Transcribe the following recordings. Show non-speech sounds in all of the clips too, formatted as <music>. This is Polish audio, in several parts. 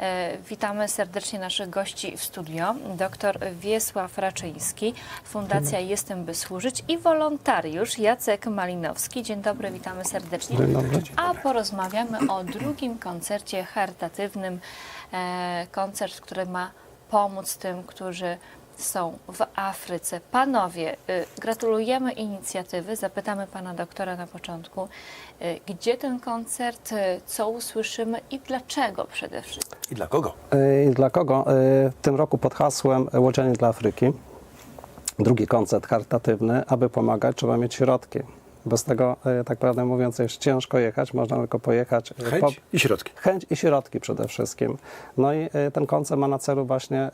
E, Witamy serdecznie naszych gości w studio. Dr Wiesław Raczyński, Fundacja Jestem by służyć i wolontariusz Jacek Malinowski. Dzień dobry, witamy serdecznie. Dzień dobry. A porozmawiamy o drugim koncercie charytatywnym. E, Koncert, który ma pomóc tym, którzy są w Afryce. Panowie, y, gratulujemy inicjatywy. Zapytamy pana doktora na początku, y, gdzie ten koncert, y, co usłyszymy i dlaczego przede wszystkim. I dla kogo? E, I dla kogo? E, W tym roku pod hasłem Łodzianie dla Afryki. Drugi koncert charytatywny. Aby pomagać, trzeba mieć środki. Bez tego, e, tak prawdę mówiąc, jest ciężko jechać. Można tylko pojechać. e, Chęć po- i środki. Chęć i środki przede wszystkim. No i e, ten koncert ma na celu właśnie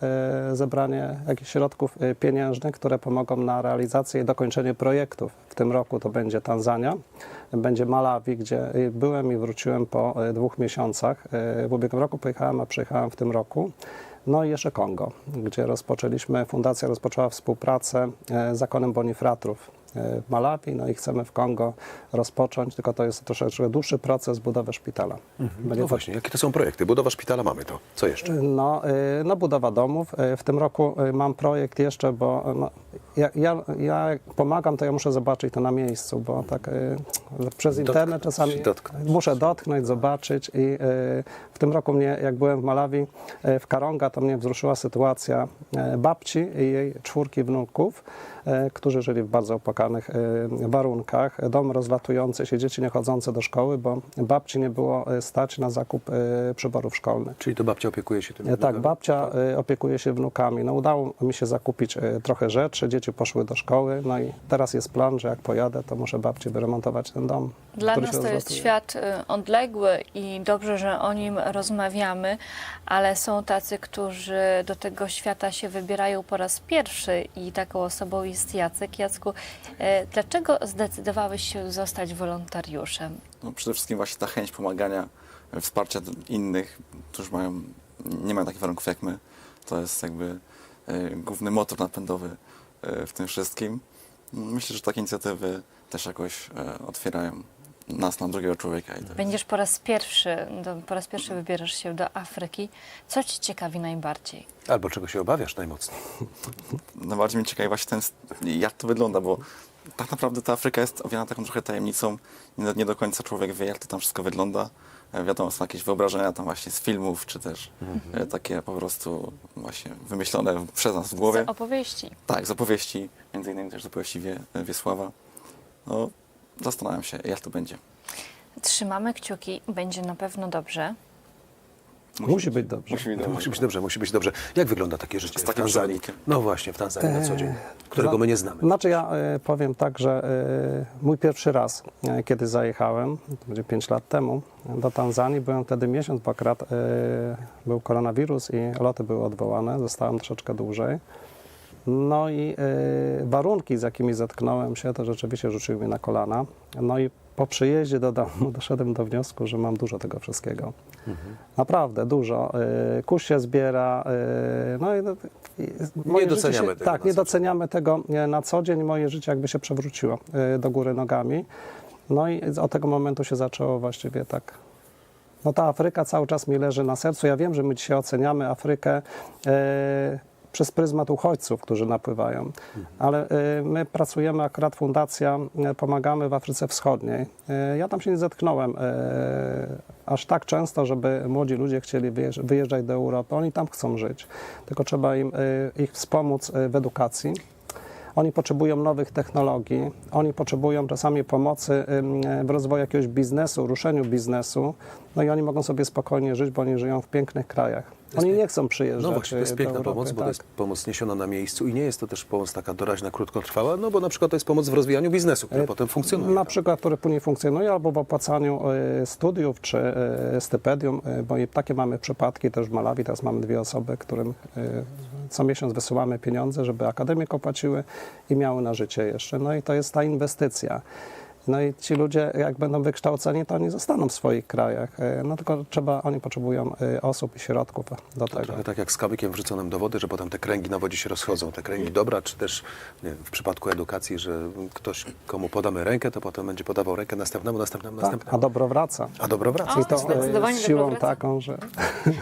zebranie jakichś środków pieniężnych, które pomogą na realizację i dokończenie projektów. W tym roku to będzie Tanzania, będzie Malawi, gdzie byłem i wróciłem po dwóch miesiącach. W ubiegłym roku pojechałem, a przyjechałem w tym roku. No i jeszcze Kongo, gdzie rozpoczęliśmy, fundacja rozpoczęła współpracę z zakonem Bonifratrów Malawi, no i chcemy w Kongo rozpocząć, tylko to jest troszeczkę dłuższy proces budowy szpitala. Będzie No to- właśnie, jakie to są projekty? Budowa szpitala mamy to. Co jeszcze? no, y, no budowa domów. Y, W tym roku mam projekt jeszcze, bo no, ja, ja, ja pomagam, to ja muszę zobaczyć to na miejscu, bo tak przez internet czasami dotknąć. muszę dotknąć, zobaczyć i w tym roku mnie, jak byłem w Malawi, w Karonga, to mnie wzruszyła sytuacja babci i jej czwórki wnuków, którzy żyli w bardzo opłakanych y, warunkach. Dom rozlatujący się, dzieci nie chodzące do szkoły, bo babci nie było y, stać na zakup przyborów szkolnych. Czyli to babcia opiekuje się tym? E, Tak, babcia y, opiekuje się wnukami. No, udało mi się zakupić trochę rzeczy, dzieci poszły do szkoły, no i teraz jest plan, że jak pojadę, to muszę babci wyremontować ten dom. Dla który nas się to jest świat odległy i dobrze, że o nim rozmawiamy, ale są tacy, którzy do tego świata się wybierają po raz pierwszy i taką osobą jest Jacek. Jacku, e, dlaczego zdecydowałeś się zostać wolontariuszem? No, przede wszystkim właśnie ta chęć pomagania, e, wsparcia innych, którzy mają, nie mają takich warunków jak my. To jest jakby e, główny motor napędowy w tym wszystkim. Myślę, że takie inicjatywy też jakoś otwierają nas na drugiego człowieka. I tak. Będziesz po raz pierwszy, do, po raz pierwszy wybierasz się do Afryki. Co ci ciekawi najbardziej? Albo czego się obawiasz najmocniej? <laughs> Najbardziej mnie ciekawi właśnie ten, jak to wygląda, bo tak naprawdę ta Afryka jest owiana taką trochę tajemnicą. Nie, nie do końca człowiek wie, jak to tam wszystko wygląda. E, Wiadomo, są jakieś wyobrażenia tam właśnie z filmów, czy też e, takie po prostu właśnie wymyślone przez nas w głowie. Z opowieści. Tak, z opowieści, między innymi też z opowieści Wie, Wiesława. No, zastanawiam się, jak to będzie. Trzymamy kciuki, będzie na pewno dobrze. Musi być dobrze. Musi być dobrze. Musi być dobrze, musi być dobrze. Jak wygląda takie życie Z w takim Tanzanii? przewodnikiem. No właśnie, w Tanzanii na co dzień, którego my nie znamy. Znaczy ja e, powiem tak, że e, mój pierwszy raz, e, kiedy zajechałem, to będzie 5 lat temu, do Tanzanii, byłem wtedy miesiąc, bo akurat e, był koronawirus i loty były odwołane, zostałem troszeczkę dłużej. No i e, warunki, z jakimi zetknąłem się, to rzeczywiście rzuciły mnie na kolana. No i po przyjeździe do domu <laughs> doszedłem do wniosku, że mam dużo tego wszystkiego. Naprawdę dużo. Kurz się zbiera. e, No i, no, i moje życie doceniamy się, tego Tak, na nie co dzień. doceniamy tego e, na co dzień. Moje życie jakby się przewróciło e, do góry nogami. No i od tego momentu się zaczęło właściwie tak no ta Afryka cały czas mi leży na sercu. Ja wiem, że my dzisiaj oceniamy Afrykę e, przez pryzmat uchodźców, którzy napływają, ale e, my pracujemy, akurat fundacja, e, pomagamy w Afryce Wschodniej. E, ja tam się nie zetknąłem aż tak często, żeby młodzi ludzie chcieli wyjeżdż- wyjeżdżać do Europy. Oni tam chcą żyć, tylko trzeba im, ich wspomóc w edukacji. Oni potrzebują nowych technologii, oni potrzebują czasami pomocy w rozwoju jakiegoś biznesu, ruszeniu biznesu, no i oni mogą sobie spokojnie żyć, bo oni żyją w pięknych krajach. Oni nie chcą przyjeżdżać. No właśnie, to jest y, piękna Europy, pomoc, bo to tak. jest pomoc niesiona na miejscu i nie jest to też pomoc taka doraźna, krótkotrwała, no bo na przykład to jest pomoc w rozwijaniu biznesu, który E, potem funkcjonuje. Na przykład, który później funkcjonuje, albo w opłacaniu e, studiów czy e, stypendium, e, bo takie mamy przypadki też w Malawi. Teraz mamy dwie osoby, którym e, co miesiąc wysyłamy pieniądze, żeby akademik opłaciły i miały na życie jeszcze. No i to jest ta inwestycja. No i ci ludzie, jak będą wykształceni, to oni zostaną w swoich krajach. E, No tylko trzeba, oni potrzebują e, osób i środków do tego. Trochę tak jak z kamykiem wrzuconym do wody, że potem te kręgi na wodzie się rozchodzą. Te kręgi dobra, czy też nie wiem, w przypadku edukacji, że ktoś, komu podamy rękę, to potem będzie podawał rękę następnemu, następnemu, Tak, następnemu. a dobro wraca. A dobro wraca. O, I to zdecydowanie z siłą taką, że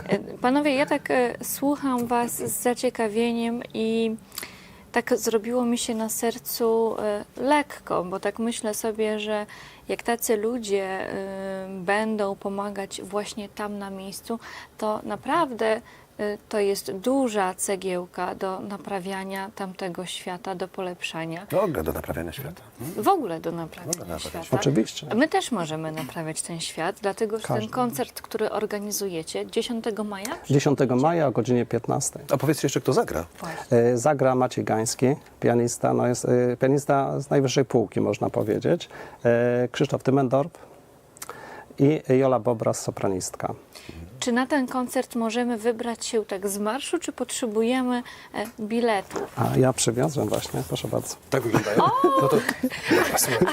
E, Panowie, ja tak słucham Was z zaciekawieniem i tak zrobiło mi się na sercu e, lekko, bo tak myślę sobie, że jak tacy ludzie e, będą pomagać właśnie tam na miejscu, to naprawdę to jest duża cegiełka do naprawiania tamtego świata, do polepszania. W ogóle do naprawiania świata. W ogóle do naprawiania ogóle świata. świat. oczywiście. My też możemy naprawiać ten świat, dlatego że ten Każdy. koncert, który organizujecie 10 maja, 10 maja o godzinie 15. A powiedzcie jeszcze, kto zagra. Właśnie. E, Zagra Maciej Gański, pianista, no jest e, pianista z najwyższej półki, można powiedzieć. E, Krzysztof Tymendorp i Jola Bobras, sopranistka. Czy na ten koncert możemy wybrać się tak z marszu, czy potrzebujemy e, biletu? A ja przywiozłem właśnie, proszę bardzo. Tak wyglądają? No to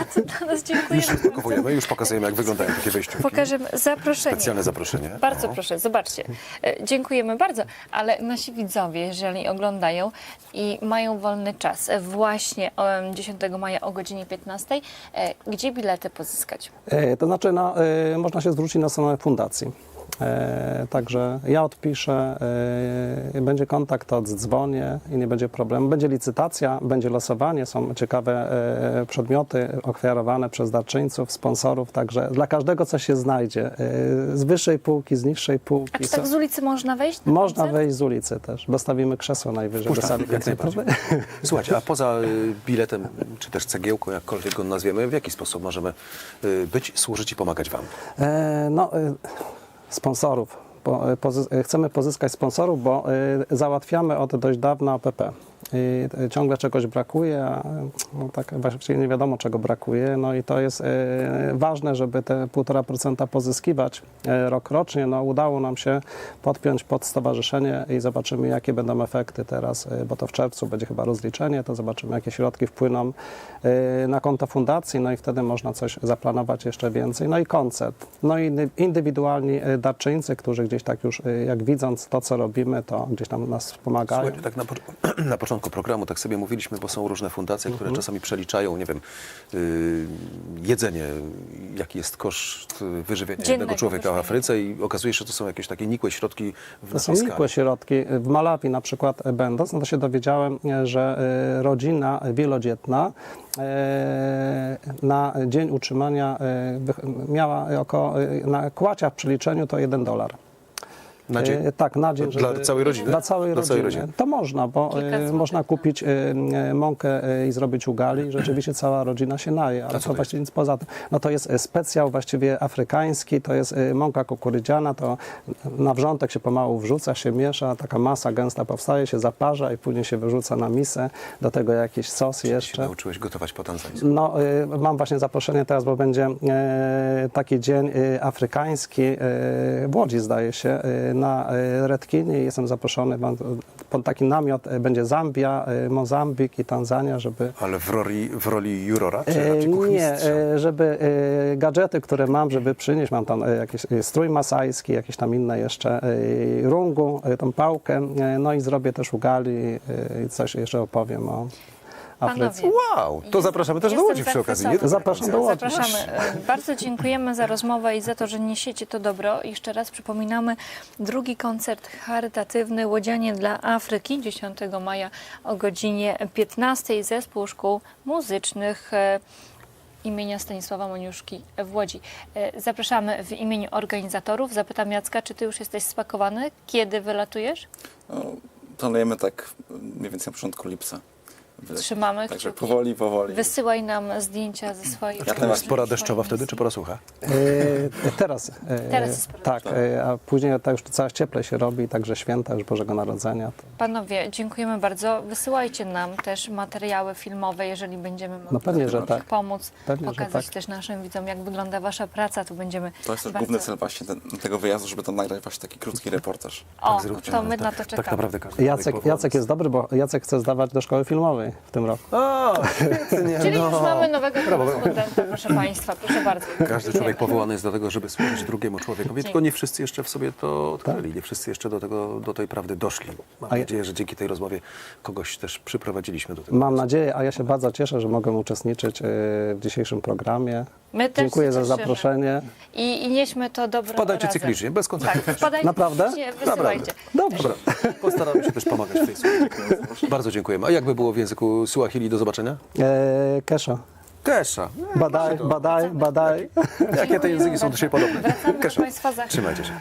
A co dla nas już dziękujemy. rozpakowujemy, już pokazujemy, jak wyglądają takie wejściówki. Pokażemy zaproszenie. Specjalne zaproszenie. Bardzo O. proszę, zobaczcie. E, Dziękujemy bardzo, ale nasi widzowie, jeżeli oglądają i mają wolny czas e, właśnie em, 10 maja o godzinie 15, e, gdzie bilety pozyskać? E, To znaczy, no, e, można się zwrócić na stronę fundacji. E, Także ja odpiszę, e, będzie kontakt, oddzwonię i nie będzie problemu. Będzie licytacja, będzie losowanie, są ciekawe e, przedmioty ofiarowane przez darczyńców, sponsorów, także dla każdego coś się znajdzie. Z wyższej półki, z niższej A półki. czy tak z ulicy można wejść? Na Można koncert? wejść z ulicy też. Dostawimy krzesło najwyżej do Puszczamy, sali jak najbardziej. koncertowej. <laughs> Słuchajcie, a poza y, biletem, czy też cegiełką, jakkolwiek go nazwiemy, w jaki sposób możemy y, być, służyć i pomagać Wam? E, No, e, sponsorów. Po, e, e, chcemy pozyskać sponsorów, bo e, załatwiamy od dość dawna OPP. I e, ciągle czegoś brakuje, a no, tak właściwie nie wiadomo czego brakuje. No i to jest e, ważne, żeby te 1,5% pozyskiwać e, rok rocznie. No, udało nam się podpiąć pod stowarzyszenie i zobaczymy jakie będą efekty teraz, bo to w czerwcu będzie chyba rozliczenie, to zobaczymy jakie środki wpłyną na konto fundacji, no i wtedy można coś zaplanować jeszcze więcej. No i koncert. No i indy- indywidualni darczyńcy, którzy gdzieś tak już, jak widząc to, co robimy, to gdzieś tam nas wspomagają. Słuchajcie, tak na, po- <clears throat> na początku programu tak sobie mówiliśmy, bo są różne fundacje, które czasami przeliczają, nie wiem, y, jedzenie, jaki jest koszt y, wyżywienia Dziennego jednego człowieka w. Afryce i okazuje się, że to są jakieś takie nikłe środki w To są naszej nikłe środki. W Malawi na przykład e, będąc, no to się dowiedziałem, e, że e, rodzina wielodzietna e, na dzień utrzymania e, wych- miała około, e, na kłaciach w przeliczeniu to 1 dolar. Na dzień? E, Tak, na dzień. Dla całej rodziny? Dla całej, Dla całej rodziny. rodziny. To można, bo e, złotych, można kupić e, e, mąkę e, i zrobić ugali i rzeczywiście cała rodzina się naje, ale to to właściwie nic poza tym. No to jest specjał właściwie afrykański, to jest e, mąka kukurydziana, to na wrzątek się pomału wrzuca, się miesza, taka masa gęsta powstaje, się zaparza i później się wyrzuca na misę, do tego jakiś sos Czy się jeszcze. nauczyłeś gotować po tanzańsku? No, y, mam właśnie zaproszenie teraz, bo będzie e, taki dzień y, afrykański y, w Łodzi, zdaje się, y, na y, Redkinie. Jestem zaproszony pod taki namiot. y, Będzie Zambia, y, Mozambik i Tanzania, żeby Ale w roli, w roli jurora, czy E, raczej Nie, e, żeby e, gadżety, które mam, żeby przynieść, mam tam e, jakiś e, strój masajski, jakieś tam inne jeszcze, e, rungu, e, tą pałkę, e, no i zrobię też ugali e, i coś jeszcze opowiem o Panowie, Wow, to zapraszamy też do Łodzi przy okazji. Nie? Zapraszam do Łodzi. Zapraszamy. E, Bardzo dziękujemy za rozmowę i za to, że niesiecie to dobro. Jeszcze raz przypominamy drugi koncert charytatywny Łodzianie dla Afryki 10 maja o godzinie 15. Zespół Szkół Muzycznych e, imienia Stanisława Moniuszki w Łodzi. E, Zapraszamy w imieniu organizatorów. Zapytam Jacka, czy ty już jesteś spakowany? Kiedy wylatujesz? No, planujemy tak mniej więcej na początku lipca. Trzymamy Także kciuki. powoli, powoli. Wysyłaj nam zdjęcia ze swoich... Jak To jest pora deszczowa wtedy, czy pora sucha? E, teraz. e, Teraz jest pora Tak, e, a później to już coraz cieplej się robi, także święta już Bożego Narodzenia. To, Panowie, dziękujemy bardzo. Wysyłajcie nam też materiały filmowe, jeżeli będziemy mogli no pewnie, że tak. pomóc, Pewnie, że pokazać tak. też naszym widzom, jak wygląda wasza praca. Tu będziemy To jest też bardzo... główny cel właśnie ten, tego wyjazdu, żeby tam nagrać właśnie taki krótki reportaż. O, zróbcie. to my tak, na to czekamy. Tak naprawdę każdy Jacek, Jacek jest dobry, bo Jacek chce zdawać do szkoły filmowej. Maj w tym roku. O, świetnie. Czyli no. już mamy nowego korespondenta, proszę Państwa, proszę bardzo. Każdy człowiek powołany jest do tego, żeby służyć drugiemu człowiekowi, tylko nie wszyscy jeszcze w sobie to odkryli, nie wszyscy jeszcze do, tego, do tej prawdy doszli. Mam A ja- nadzieję, że dzięki tej rozmowie kogoś też przyprowadziliśmy do tego. Mam nadzieję, a ja się bardzo cieszę, że mogę uczestniczyć e, w dzisiejszym programie. My też Dziękuję za zaproszenie. I, I nieśmy to dobro Wpadajcie razem. cyklicznie, bez koncertów. Tak, wpadajcie Naprawdę? cyklicznie, wysyłajcie. Dobrze. Dobra, postaramy się też pomagać w tej służbie. Bardzo dziękujemy. A jakby było w języku Suahili do zobaczenia? E, Kesha. Kesza. Badaj, badaj, badaj. Jakie te języki są do siebie podobne? Wracamy do Kesza. Państwa za chwilę. Trzymajcie się.